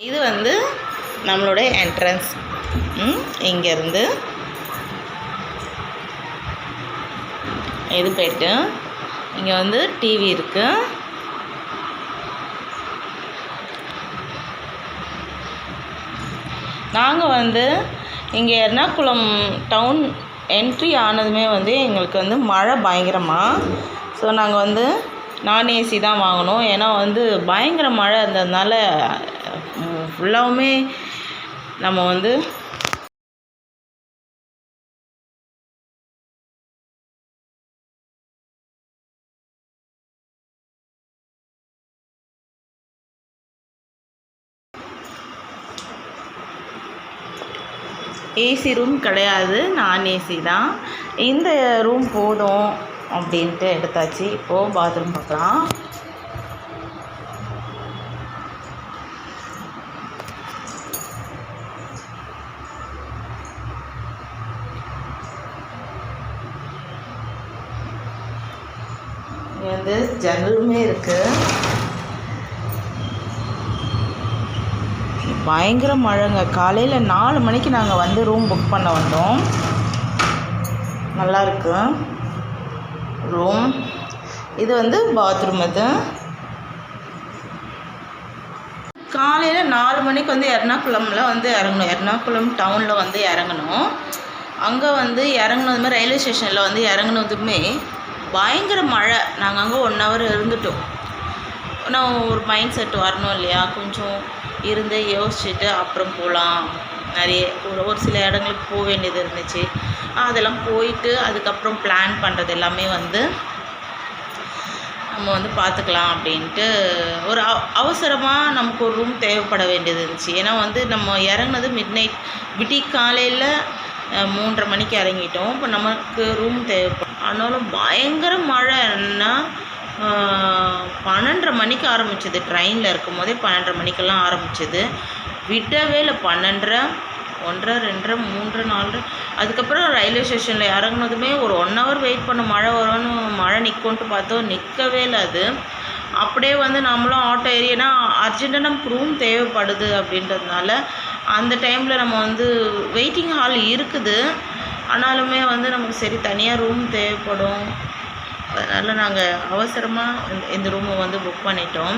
இது வந்து நம்மளுடைய என்ட்ரன்ஸ் இங்கேருந்து இது போயிட்டு இங்கே வந்து டிவி இருக்குது நாங்கள் வந்து இங்கே எர்ணாகுளம் டவுன் என்ட்ரி ஆனதுமே வந்து எங்களுக்கு வந்து மழை பயங்கரமாக ஸோ நாங்கள் வந்து நான் ஏசி தான் வாங்கினோம் ஏன்னா வந்து பயங்கர மழை இருந்ததுனால ஃபுல்லாகவுமே நம்ம வந்து ஏசி ரூம் கிடையாது. நான் ஏசி தான். இந்த ரூம் போதும் அப்படின்ட்டு எடுத்தாச்சு. இப்போது பாத்ரூம் பார்க்கலாம். இங்கே வந்து ஜன்னலுமே இருக்குது பயங்கர மழைங்க. காலையில் நாலு மணிக்கு நாங்கள் வந்து ரூம் புக் பண்ண வந்தோம். நல்லாயிருக்கு ரூம். இது வந்து பாத்ரூம் இது. காலையில் நாலு மணிக்கு வந்து எர்ணாகுளமில் வந்து இறங்கணும். எர்ணாகுளம் டவுனில் வந்து இறங்கணும். அங்கே வந்து இறங்கினதுமே ரயில்வே ஸ்டேஷனில் வந்து இறங்குனதுமே பயங்கர மழை. நாங்கள் அங்கே ஒன் ஹவர் இருந்துட்டோம். நான் ஒரு மைண்ட் செட் வரணும் இல்லையா? கொஞ்சம் இருந்து யோசிச்சுட்டு அப்புறம் போகலாம் நிறைய ஒரு ஒரு சில இடங்களுக்கு போக வேண்டியது இருந்துச்சு. அதெல்லாம் போயிட்டு அதுக்கப்புறம் பிளான் பண்ணுறது எல்லாமே வந்து நம்ம வந்து பார்த்துக்கலாம் அப்படின்ட்டு ஒரு அவ அவசரமாக நமக்கு ஒரு ரூம் தேவைப்பட வேண்டியது இருந்துச்சு. ஏன்னா வந்து நம்ம இறங்குனது மிட் நைட் விட்டி காலையில் மூன்றரை மணிக்கு இறங்கிட்டோம். இப்போ நமக்கு ரூம் தேவைப்படும். ஆனாலும் பயங்கர மழைன்னா பன்னெண்டரை மணிக்கு ஆரம்பிச்சது. ட்ரெயினில் இருக்கும் போதே பன்னெண்டரை மணிக்கெல்லாம் ஆரம்பிச்சது. விடவே இல்லை. பன்னெண்டரை ஒன்றரை ரெண்டரை மூன்று நாலு அதுக்கப்புறம் ரயில்வே ஸ்டேஷனில் இறங்குனதுமே ஒரு ஒன் ஹவர் வெயிட் பண்ண மழை வரும்னு மழை நிற்கும்ன்ட்டு பார்த்தோம். நிற்கவே இல்லை அது. அப்படியே வந்து நம்மளும் ஆட்டோ ஏறினா அர்ஜென்ட்டாக நமக்கு ரூம் தேவைப்படுது அப்படின்றதுனால அந்த டைமில் நம்ம வந்து வெயிட்டிங் ஹால் இருக்குது. ஆனாலுமே வந்து நமக்கு சரி தனியாக ரூம் தேவைப்படும். அதனால் நாங்கள் அவசரமாக இந்த ரூமை வந்து புக் பண்ணிட்டோம்.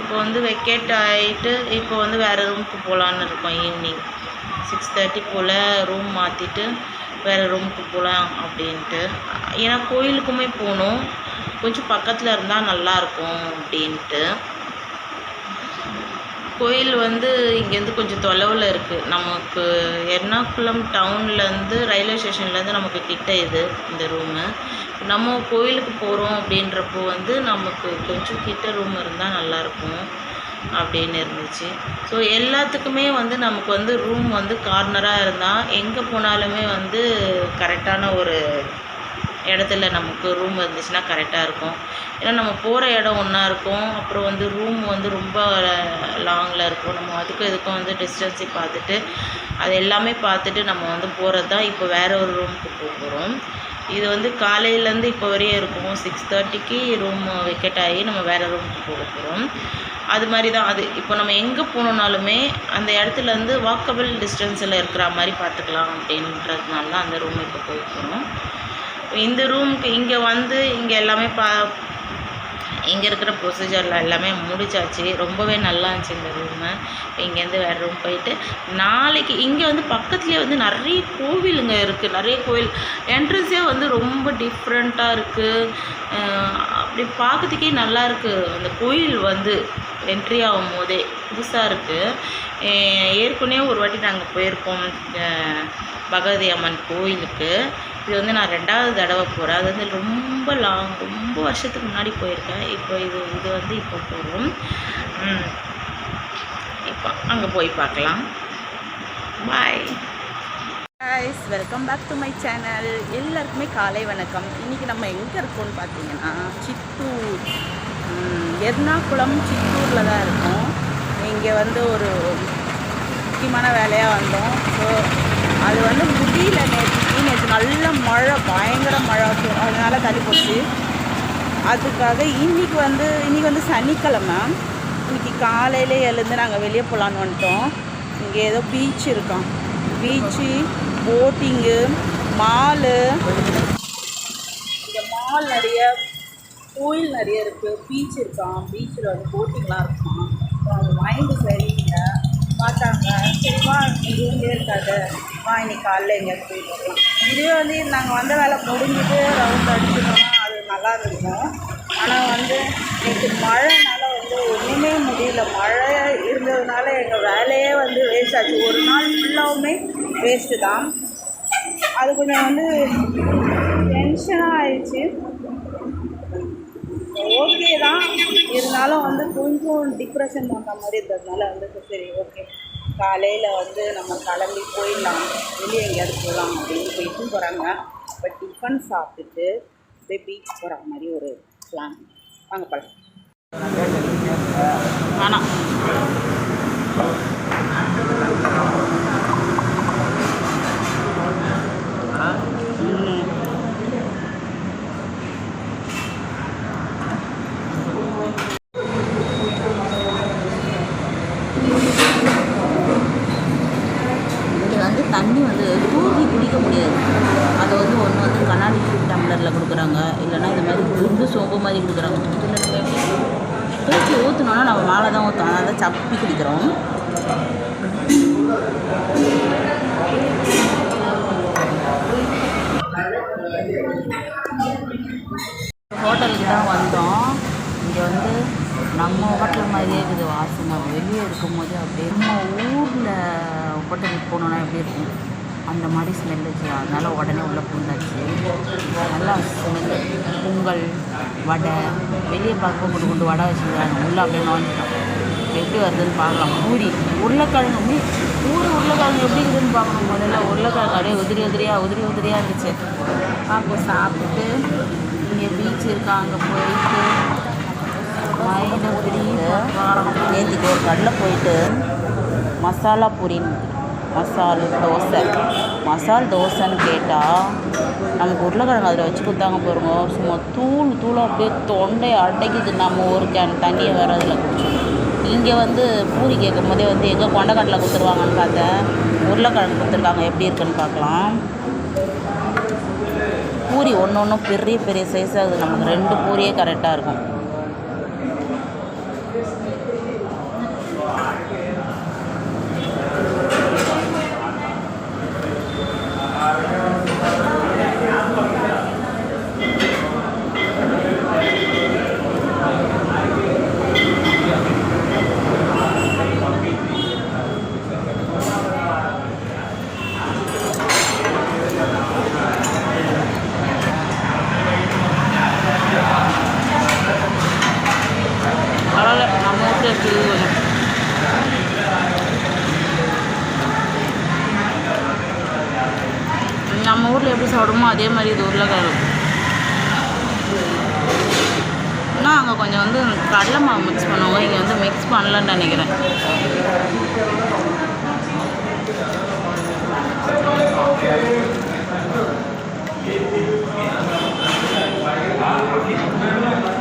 இப்போ வந்து வெக்கேட் ஆகிட்டு இப்போ வந்து வேறு ரூமுக்கு போகலான்னு இருக்கோம் ஈவினிங் சிக்ஸ் தேர்ட்டி போல் ரூம் மாற்றிட்டு வேறு ரூமுக்கு போகலாம் அப்படின்ட்டு. ஏன்னா கோயிலுக்குமே போகணும். கொஞ்சம் பக்கத்தில் இருந்தால் நல்லாயிருக்கும் அப்படின்ட்டு. கோயில் வந்து இங்கேருந்து கொஞ்சம் தொலைவில் இருக்குது நமக்கு எர்ணாகுளம் டவுன்லேருந்து ரயில்வே ஸ்டேஷன்லேருந்து நமக்கு கிட்ட இது இந்த ரூமு நம்ம கோயிலுக்கு போகிறோம் அப்படின்றப்போ வந்து நமக்கு கொஞ்சம் கிட்ட ரூம் இருந்தால் நல்லாயிருக்கும் அப்படின்னு இருந்துச்சு. ஸோ எல்லாத்துக்குமே வந்து நமக்கு வந்து ரூம் வந்து கார்னராக இருந்தால் எங்கே போனாலுமே வந்து கரெக்டான ஒரு இடத்துல நமக்கு ரூம் இருந்துச்சுன்னா கரெக்டாக இருக்கும். ஏன்னா நம்ம போகிற இடம் ஒன்றா இருக்கும். அப்புறம் வந்து ரூம் வந்து ரொம்ப லாங்கில் இருக்கும். நம்ம அதுக்கும் இதுக்கும் வந்து டிஸ்டன்ஸை பார்த்துட்டு அது எல்லாமே பார்த்துட்டு நம்ம வந்து போகிறது தான் இப்போ வேறு ஒரு ரூமுக்கு போகிறோம் இது வந்து காலையிலேருந்து இப்போ வரையும் இருக்கும். சிக்ஸ் தேர்ட்டிக்கு ரூம் வெக்கெட் ஆகி நம்ம வேறு ரூமுக்கு போக போகிறோம் அது மாதிரி தான் அது இப்போ நம்ம எங்கே போகணுன்னாலுமே அந்த இடத்துலேருந்து வாக்கபிள் டிஸ்டன்ஸில் இருக்கிற மாதிரி பார்த்துக்கலாம் அப்படின்றதுனால தான் அந்த ரூம் இப்போ போய் போகிறோம் இந்த ரூமுக்கு இங்கே வந்து இங்கே எல்லாமே பா இங்கே இருக்கிற ப்ரொசீஜரில் எல்லாமே முடிச்சாச்சு. ரொம்பவே நல்லா இருந்துச்சு இந்த ரூமு இங்கேருந்து வேறு ரூம் போயிட்டு நாளைக்கு இங்கே வந்து பக்கத்துலேயே வந்து நிறைய கோவிலுங்க இருக்குது நிறைய கோவில். என்ட்ரன்ஸே வந்து ரொம்ப டிஃப்ரெண்ட்டாக இருக்குது அப்படி பார்க்கறதுக்கே நல்லா இருக்குது அந்த கோயில் வந்து என்ட்ரி ஆகும் போதே புதுசாக இருக்குது ஏற்கனவே ஒரு வாட்டி நாங்கள் போயிருக்கோம் பகவதி அம்மன் கோயிலுக்கு. இது வந்து நான் ரெண்டாவது தடவை போகிறேன் அது வந்து ரொம்ப லாங் ரொம்ப வருஷத்துக்கு முன்னாடி போயிருக்கேன். இப்போ இது இது வந்து இப்போ போகிறோம் இப்போ அங்கே போய் பார்க்கலாம். Bye ஹாய்ஸ் welcome back to my channel எல்லாருக்குமே காலை வணக்கம். இன்றைக்கி நம்ம எங்கே இருக்கோம்னு பார்த்தீங்கன்னா சித்தூர். எர்ணாகுளம் சித்தூரில் தான் இருக்கோம். இங்கே வந்து ஒரு முக்கியமான வேலையாக வந்தோம். ஸோ அது வந்து முடியல நேற்று நேற்று நல்ல மழை பயங்கர மழை. அதனால் தள்ளி போச்சு. அதுக்காக இன்றைக்கி வந்து இன்னைக்கு வந்து சனிக்கிழமை. இன்னைக்கு காலையிலே எழுந்து நாங்கள் வெளியே போகலான்னு வந்துட்டோம். இங்கே ஏதோ பீச் இருக்கான் பீச்சு போட்டிங்கு மாலு இங்கே மால் நிறைய கோயில் நிறைய இருக்குது பீச் இருக்கான் பீச்சில் வந்து போட்டிங்லாம் இருக்கான் அவங்க மைண்டு சரியில்லை பார்த்தாங்க. சரிவா எதுவுமே இருக்காது. வா இன்னைக்கு காலைல எங்கேயாவது போயிட்டு வரலாம். இதுவே வந்து நாங்கள் வந்த வேலை முடிஞ்சுட்டு ரவுண்ட் அடிச்சுட்டோம்னா அது நல்லா இருக்கும் ஆனால் வந்து நேற்று மழைனால வந்து ஒன்றுமே முடியல. மழை இருந்ததுனால எங்கள் வேலையே வந்து வேஸ்ட் ஆச்சு. ஒரு நாள் ஃபுல்லாகவுமே வேஸ்ட்டு தான். அது கொஞ்சம் வந்து டென்ஷனாக ஆயிடுச்சு. ஓகே தான். இருந்தாலும் வந்து கொஞ்சம் டிப்ரெஷன் வந்த மாதிரி இருந்ததுனால வந்து சரி ஓகே காலையில் வந்து நம்ம கிளம்பி போயிடலாம் வெளியே எங்கேயாவது போகலாம் அப்படின்னு போயிட்டு போகிறாங்க பட் டிஃபன் சாப்பிட்டுட்டு போய் பீச் போகிற மாதிரி ஒரு பிளான் வாங்க பழம் ஆனால் இங்கே வந்து தண்ணி வந்து தூக்கி குடிக்க முடியாது அது வந்து ஒன்று வந்து கண்ணாடி டம்ளரில் கொடுக்குறாங்க இல்லைன்னா இந்த மாதிரி குண்டு சோப்பு மாதிரி கொடுக்குறாங்க இதில் தூக்கி ஊற்றினோன்னா நம்ம மேலே தான் ஊற்றணும் அதனால தான் சப்பி குடிக்கிறோம் ஹோட்டலுக்கு தான் வந்தோம் இங்கே வந்து நம்ம ஹோட்டல் மாதிரியே இருக்குது. வாசனை வெளியே இருக்கும்போது அப்படியே நம்ம ஊரில் ஹோட்டலுக்கு போனோன்னா எப்படி இருக்கும்? அந்த மாதிரி ஸ்மெல் வச்சு உடனே உள்ளே பூந்தாச்சு. நல்லா ஸ்மெல்லு பொங்கல் வடை வெளியே பார்க்க கொண்டு கொண்டு வடை வச்சுருக்காங்க உள்ளே அப்படியே நோஞ்சிட்டோம் எப்படி வருதுன்னு பார்க்கலாம். பூரி உருளைக்கிழங்கு மீ ஊர் உருளைக்கிழங்கு எப்படி இருக்குதுன்னு பார்க்கணும். முதல்ல உருளைக்கிழங்கு அப்படியே உதிரி உதிரியாக உதிரி உதிரியாக இருந்துச்சு. அப்போ சாப்பிட்டுட்டு இங்கே பீச் இருக்கா? அங்கே போயிட்டு மயிலகிரி நேற்றுக்கு ஒரு கடையில் போயிட்டு மசாலா பூரி மசால் தோசை. மசால் தோசைன்னு கேட்டால் நமக்கு உருளைக்கிழங்கு அதில் வச்சு கொடுத்தாங்க பாருங்க. சும்மா தூள் தூளாக அப்படியே தொண்டை அடைக்குது. நம்ம ஒரு கேன் தண்ணியை வேறு அதில் குடிச்சோம் இங்கே வந்து பூரி கேட்கும் போதே வந்து எங்கே கொண்டக்கடலை கொடுத்துருவாங்கன்னு பார்த்தேன். உருளைக்கிழங்கு கொடுத்துருக்காங்க. எப்படி இருக்குன்னு பார்க்கலாம். பூரி ஒன்று ஒன்றும் பெரிய பெரிய சைஸாக இருக்குது. நமக்கு ரெண்டு பூரியே கரெக்டாக இருக்கும் பரவாயில்ல நம்ம ஊரில் இருக்குது கொஞ்சம் நம்ம எப்படி சாப்பிடுமோ அதே மாதிரி இது உருளைக்கிழங்கு. ஆனால் அங்கே கொஞ்சம் வந்து கடலை மாவு மிக்ஸ் பண்ணுவாங்க இங்கே வந்து மிக்ஸ் பண்ணலன்னு நினைக்கிறேன். நீங்கள்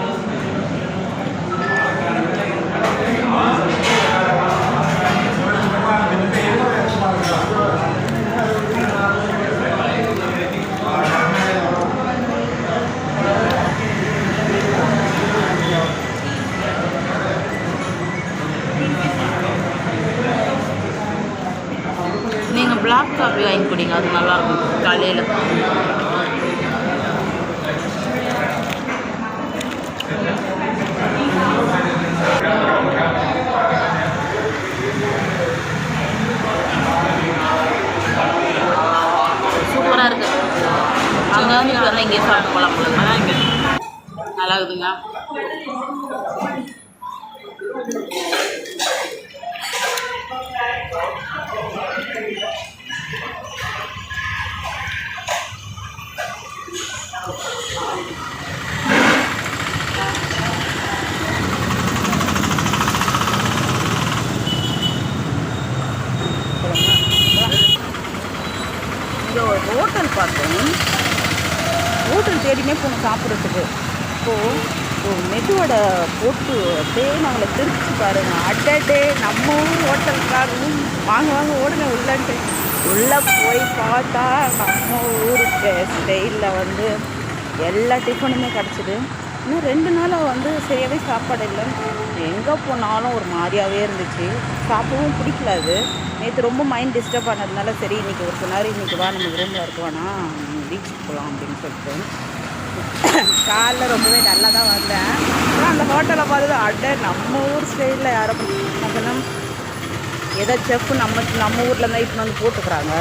காஃபி வாங்கி குடிங்க அது நல்லாயிருக்கும் காலையில் சூப்பராக இருக்குது அங்கே வந்து இதெல்லாம் இங்கே சாப்பிட்டு போகலாம் போல அதான் இங்கே நல்லா இருக்குதுங்க இங்கே ஒரு ஹோட்டல் பார்த்தோம் ஹோட்டல் தேடினே போகணும் சாப்பிட்றதுக்கு இப்போது ஒரு மெதுவோட போட்டு அப்படியே நம்மளை திருச்சி பாருங்க. அட்டே நம்ம ஊர் ஹோட்டல்காரரும் வாங்க வாங்க ஓடுங்க உள்ளன்ட்டு. உள்ளே போய் பார்த்தா நம்ம ஊருக்கு ஸ்டைலில் வந்து எல்லா டிஃபனுமே கிடச்சிது. இன்னும் ரெண்டு நாளாக வந்து செய்யவே சாப்பாடு இல்லை எங்கே போனாலும் ஒரு மாதிரியாகவே இருந்துச்சு. சாப்பிடவும் பிடிக்கல அது. நேற்று ரொம்ப மைண்ட் டிஸ்டர்ப் ஆனதுனால சரி இன்றைக்கி ஒரு சில நேரம் இன்றைக்கி வா நம்ம ரூமில் இருக்க வேணாம் பீச்சுக்கு போகலாம் அப்படின்னு சொல்லிட்டு. காலைல ரொம்பவே நல்லா தான் வந்தேன். ஆனால் அந்த ஹோட்டலை பார்த்து அட நம்ம ஊர் ஸ்டைலில் யாரும் அப்படின்னா எதோ செஃப் நம்ம நம்ம ஊரில் தான் இப்போ வந்து போட்டுக்கிறாங்க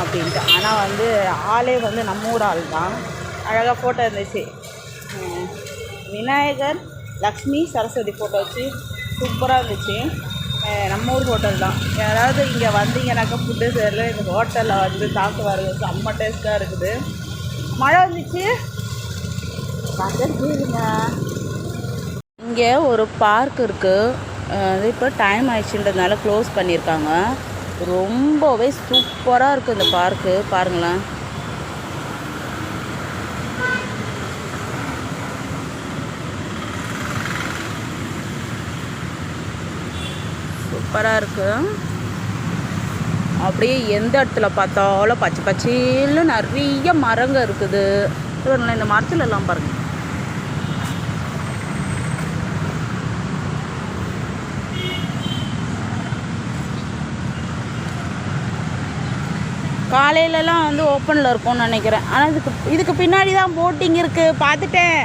அப்படின்ட்டு. ஆனால் வந்து ஆளே வந்து நம்ம ஊர் ஆள் தான். அழகாக ஃபோட்டோ இருந்துச்சு. விநாயகர் லக்ஷ்மி சரஸ்வதி ஃபோட்டோ வச்சு சூப்பராக இருந்துச்சு. நம்ம ஊர் ஹோட்டல் தான். யாராவது இங்கே வந்தீங்கன்னாக்கா ஃபுட்டு சரியில்லை இந்த ஹோட்டலில் வந்து சாப்பிட்டு வரது செம்ம டேஸ்ட்டாக இருக்குது. மழை வந்துச்சு. இங்கே ஒரு பார்க் இருக்குது இப்போ டைம் ஆயிடுச்சுன்றதுனால க்ளோஸ் பண்ணியிருக்காங்க. ரொம்பவே சூப்பராக இருக்குது இந்த பார்க்கு பாருங்களேன். சூப்பராக இருக்குது அப்படியே எந்த இடத்துல பார்த்தாலும் பச்சை பச்சையில் நிறைய மரங்கள் இருக்குது. இந்த மரத்துல எல்லாம் காலையிலலாம் வந்து ஓப்பனில் இருக்கும்னு நினைக்கிறேன். ஆனால் இதுக்கு இதுக்கு பின்னாடி தான் போட்டிங் இருக்குது பார்த்துட்டேன்.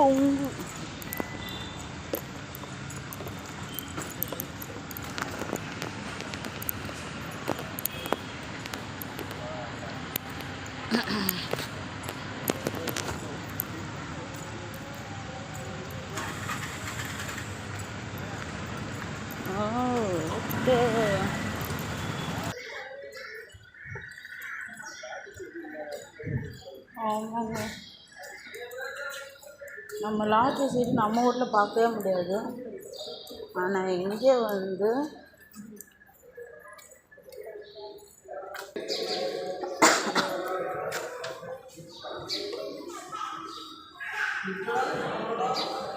தொங்கு ஓகே நம்ம லாட்ரி சீட்டு நம்ம ஊரில் பார்க்கவே முடியாது. ஆனால் இங்கே வந்து ஒரு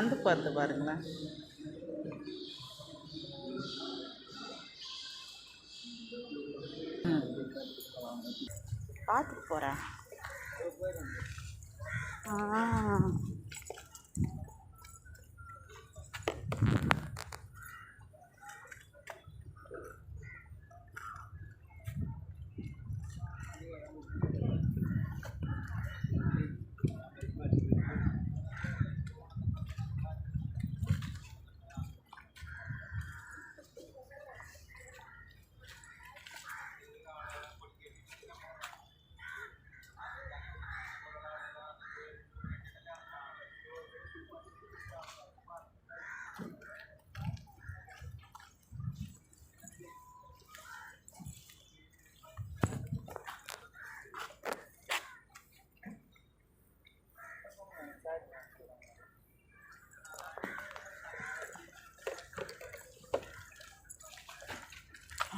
நந்து பார்த்து பாருங்களேன். ம். பார்த்துட்டு போகிறேன் ஆ.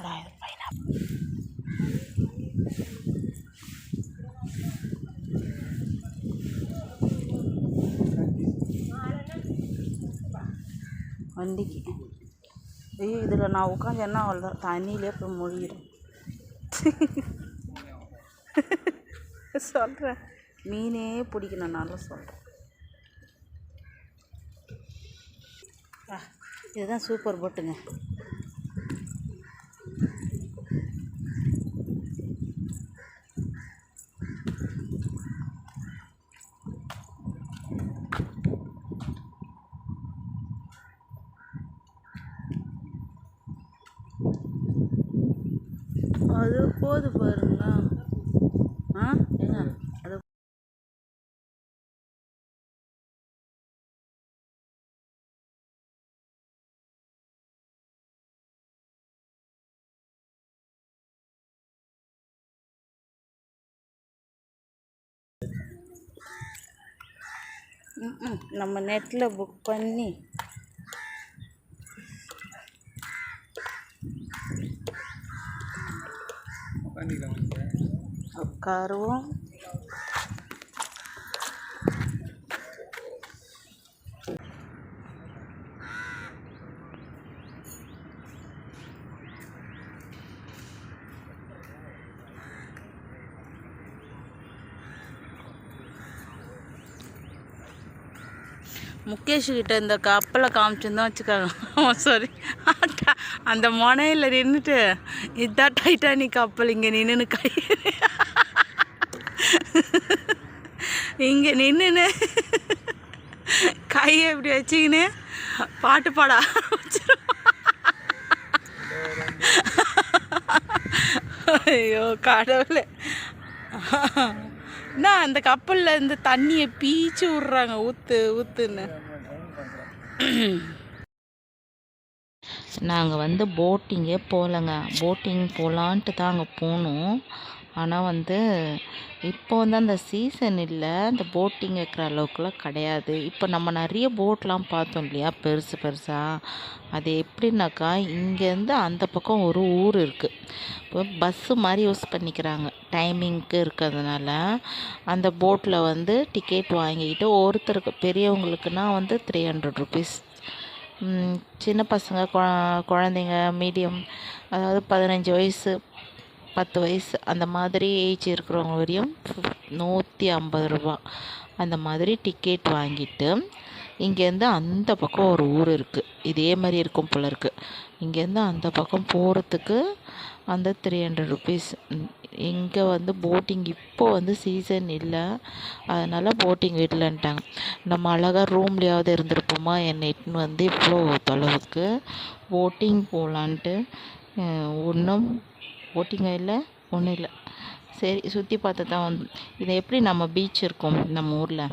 அடா, இது வண்டிக்கு. ஐயோ இதில் நான் உட்காந்து அவ்வளோதான் தண்ணியிலே போய் மொழிகிறேன் சொல்கிறேன் மீனே பிடிக்கணுன்னால சொல்கிறேன் இதுதான் சூப்பர் போட்டுங்க. போகுது பாருங்க ஆ? ஏங்க அது ம்ம். நம்ம நெட்டில் புக் பண்ணி உட்காருவோம். முகேஷ் கிட்ட இந்த கப்பலை காமிச்சிருந்தோம் வச்சுக்கோங்க. சாரி அந்த முனையில் நின்றுட்டு இதான் டைட்டானிக் கப்பல் இங்கே நின்றுன்னு கை. இங்கே நின்றுன்னு கையை இப்படி வச்சுக்கின்னு பாட்டு பாட ஐயோ கடவுளே. என்ன அந்த கப்பலில் இந்த தண்ணியை பீச்சு விட்றாங்க ஊத்து ஊத்துன்னு. நாங்கள் வந்து போட்டிங்கே போகலங்க போட்டிங் போகலான்ட்டு தான் அங்கே போனோம். ஆனால் வந்து இப்போ வந்து அந்த சீசன் இல்லை. அந்த போட்டிங் இருக்கிற அளவுக்குலாம் கிடையாது. இப்போ நம்ம நிறைய போட்லாம் பார்த்தோம் இல்லையா? பெருசு பெருசாக அது எப்படின்னாக்கா இங்கேருந்து அந்த பக்கம் ஒரு ஊர் இருக்குது இப்போ பஸ்ஸு மாதிரி யூஸ் பண்ணிக்கிறாங்க. டைமிங்க்கு இருக்கிறதுனால. அந்த போட்டில் வந்து டிக்கெட் வாங்கிக்கிட்டு ஒருத்தருக்கு பெரியவங்களுக்குன்னா வந்து த்ரீ ஹண்ட்ரட் ருபீஸ் சின்ன பசங்க குழ- குழந்தைங்க மீடியம் அதாவது பதினஞ்சு வயசு பத்து வயசு அந்த மாதிரி ஏஜ் இருக்கிறவங்க வரையும் நூற்றி ஐம்பது ரூபா. அந்த மாதிரி டிக்கெட் வாங்கிட்டு இங்கேருந்து அந்த பக்கம் ஒரு ஊர் இருக்குது இதே மாதிரி இருக்கும் போல இருக்குது இங்கேருந்து அந்த பக்கம் போகிறதுக்கு அந்த த்ரீ ஹண்ட்ரட் ருபீஸ் இங்கே வந்து போட்டிங் இப்போ வந்து சீசன் இல்லை. அதனால் போட்டிங் விடலன்ட்டாங்க நம்ம அழகாக ரூம்லேயாவது இருந்திருப்போமா? என்னை இட்டுன்னு வந்து இவ்வளோ தொலைவுக்கு. போட்டிங் போகலான்ட்டு ஒன்றும் போட்டிங்கும் இல்லை ஒன்றும் இல்லை. சரி சுற்றி பார்த்து தான் வந்து இது எப்படி நம்ம பீச் இருக்கும் நம்ம ஊரில்?